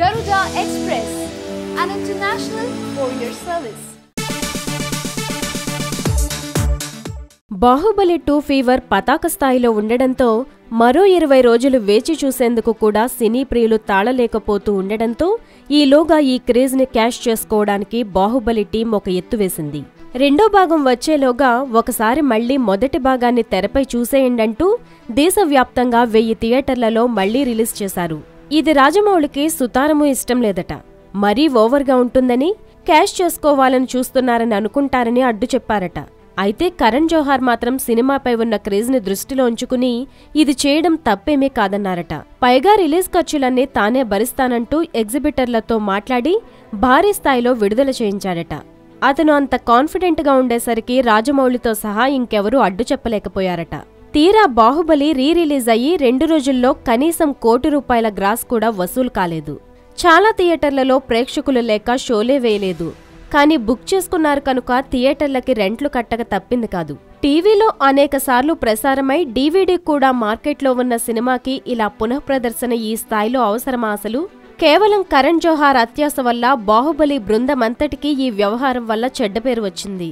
Garuda Express, an international courier service. Baahubali two fever పతాక స్థాయిలో ఉండడంతో మరో ఇరవై రోజులు వేచి చూసేందుకు కూడా సినీ ప్రియులు తాళలేకపోతూ ఉండడంతో ఈలోగా ఈ క్రేజ్ని క్యాష్ చేసుకోవడానికి బాహుబలి టీం ఒక ఎత్తు వేసింది రెండో భాగం వచ్చేలోగా ఒకసారి మళ్ళీ మొదటి భాగాన్ని తెరపై చూసేయండంటూ దేశవ్యాప్తంగా వెయ్యి థియేటర్లలో మళ్ళీ రిలీజ్ చేశారు ఇది రాజమౌళికి సుతారము ఇష్టం లేదట. మరీ ఓవర్గా ఉంటుందని క్యాష్ చేసుకోవాలని చూస్తున్నారని అనుకుంటారని అడ్డు చెప్పారట. అయితే కరణ్ జోహార్ మాత్రం సినిమాపై ఉన్న క్రేజ్ని దృష్టిలో ఉంచుకుని ఇది చేయడం తప్పేమీ కాదన్నారట. పైగా రిలీజ్ ఖర్చులన్నీ తానే భరిస్తానంటూ ఎగ్జిబిటర్లతో మాట్లాడి భారీ స్థాయిలో విడుదల చేయించాడట అతను అంత కాన్ఫిడెంట్గా ఉండేసరికి రాజమౌళితో సహా ఇంకెవరూ అడ్డు చెప్పలేకపోయారట. తీరా బాహుబలి రీ రిలీజ్ అయ్యి రెండు రోజుల్లో కనీసం కోటి రూపాయల గ్రాస్ కూడా వసూలు కాలేదు. చాలా థియేటర్లలో ప్రేక్షకులు లేక షోలే వేయలేదు. కానీ బుక్ చేసుకున్నారు కనుక థియేటర్లకి రెంట్లు కట్టక తప్పింది కాదు. టీవీలో అనేక సార్లు ప్రసారమై డీవీడీ కూడా మార్కెట్లో ఉన్న సినిమాకి ఇలా పునఃప్రదర్శన ఈ స్థాయిలో అవసరమా అసలు? కేవలం కరణ్ జోహార్ అత్యాస వల్ల బాహుబలి బృందమంతటికీ ఈ వ్యవహారం వల్ల చెడ్డ పేరు వచ్చింది.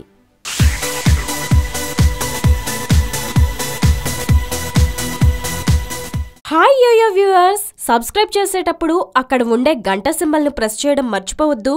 Hi yo-yo viewers. సబ్స్క్రైబ్ చేసేటప్పుడు అక్కడ ఉండే గంట సింబల్ను ప్రెస్ చేయడం మర్చిపోవద్దు.